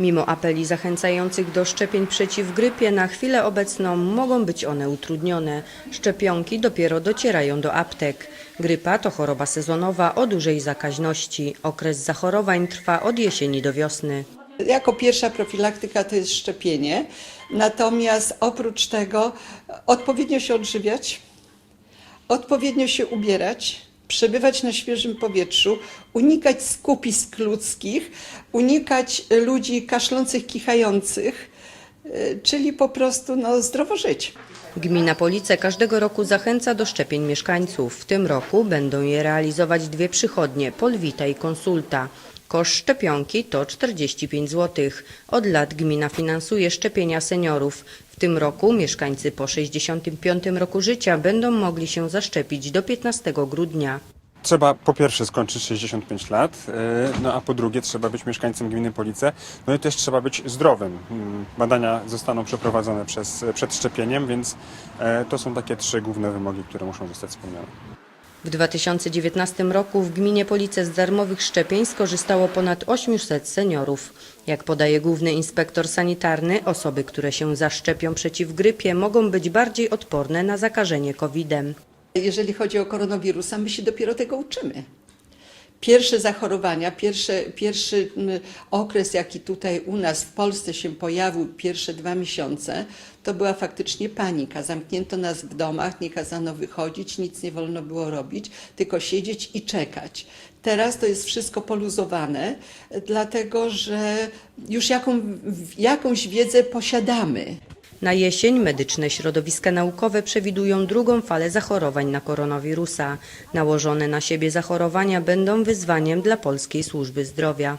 Mimo apeli zachęcających do szczepień przeciw grypie, na chwilę obecną mogą być one utrudnione. Szczepionki dopiero docierają do aptek. Grypa to choroba sezonowa o dużej zakaźności. Okres zachorowań trwa od jesieni do wiosny. Jako pierwsza profilaktyka to jest szczepienie, natomiast oprócz tego odpowiednio się odżywiać, odpowiednio się ubierać, przebywać na świeżym powietrzu, unikać skupisk ludzkich, unikać ludzi kaszlących, kichających, y, czyli po prostu no, zdrowo żyć. Gmina Police każdego roku zachęca do szczepień mieszkańców. W tym roku będą je realizować dwie przychodnie, Polwita i Konsulta. Koszt szczepionki to 45 zł. Od lat gmina finansuje szczepienia seniorów. W tym roku mieszkańcy po 65 roku życia będą mogli się zaszczepić do 15 grudnia. Trzeba po pierwsze skończyć 65 lat, yy, no a po drugie trzeba być mieszkańcem gminy Police, no i też trzeba być zdrowym. Mm, Badania zostaną przeprowadzone przez, przed szczepieniem, więc e, to są takie trzy główne wymogi, które muszą zostać spełnione. W 2019 roku w gminie Police z darmowych szczepień skorzystało ponad 800 seniorów. Jak podaje główny inspektor sanitarny, osoby, które się zaszczepią przeciw grypie mogą być bardziej odporne na zakażenie COVID-em. Jeżeli chodzi o koronawirusa, my się dopiero tego uczymy. Pierwsze zachorowania, pierwsze, pierwszy mm, okres, jaki tutaj u nas w Polsce się pojawił, pierwsze dwa miesiące, to była faktycznie panika. Zamknięto nas w domach, nie kazano wychodzić, nic nie wolno było robić, tylko siedzieć i czekać. Teraz to jest wszystko poluzowane, dlatego że już jaką, jakąś wiedzę posiadamy. Na jesień medyczne środowiska naukowe przewidują drugą falę zachorowań na koronawirusa. Nałożone na siebie zachorowania będą wyzwaniem dla polskiej służby zdrowia.